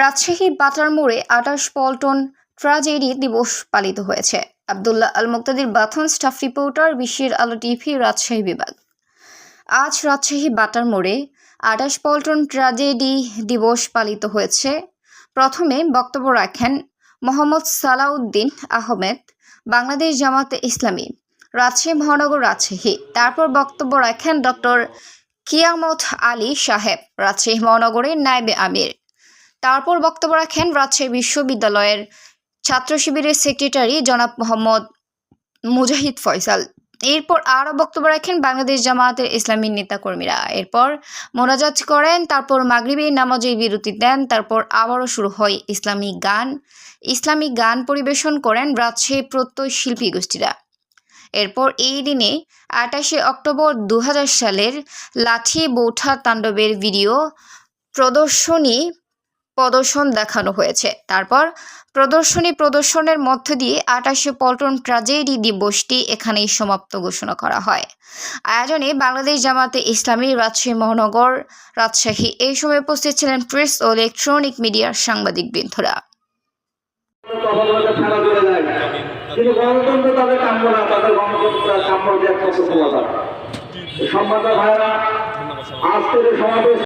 Rajshahi butter মোড়ে আটাশ Paltan tragedy দিবস পালিত হয়েছে। আবদুল্লাহ আল মুক্তাদির বাথন স্টাফ রিপোর্টার, বিশ্বের আলো টিভি, রাজশাহী বিভাগ। আজ রাজশাহী বাটার মোড়ে আটাশ পল্টন ট্রাজেডি দিবস পালিত হয়েছে। প্রথমে বক্তব্য রাখেন মোহাম্মদ সালাউদ্দিন আহমেদ, বাংলাদেশ জামাতে ইসলামী, রাজশাহী মহানগর রাজশাহী। তারপর বক্তব্য রাখেন ডক্টর কিয়ামত আলী সাহেব, রাজশাহী মহানগরের নায়েবে আমির। তারপর বক্তব্য রাখেন রাজশাহী বিশ্ববিদ্যালয়ের ছাত্র শিবিরের সেক্রেটারি জনাব মোহাম্মদ মুজাহিদ ফয়সাল। এরপর আরও বক্তব্য রাখেন বাংলাদেশ জামায়াতের ইসলামী নেতাকর্মীরা। এরপর মোনাজাত করেন, তারপর মাগরিবী নামাজের বিরতি দেন, তারপর আবারও শুরু হয় ইসলামী গান। ইসলামী গান পরিবেশন করেন রাজশাহী প্রত্যয় শিল্পী গোষ্ঠীরা। এরপর এই দিনে আটাশে অক্টোবর দু হাজার সালের লাঠি বৌঠা তাণ্ডবের ভিডিও প্রদর্শনী প্রদর্শন দেখানো হয়েছে। তারপর প্রদর্শনী প্রদর্শনের মধ্য দিয়ে আটাশে পল্টন ট্রাজেডি দিবসটি এখানেই সমাপ্ত ঘোষণা করা হয়। আয়োজনে বাংলাদেশ জামাতে ইসলামী, রাজশাহী মহানগর, রাজশাহী এই সময় উপস্থিত ছিলেন প্রেস ও ইলেকট্রনিক মিডিয়ার সাংবাদিক বৃন্দরা কিন্তু ভাইরা আজকের সমাবেশ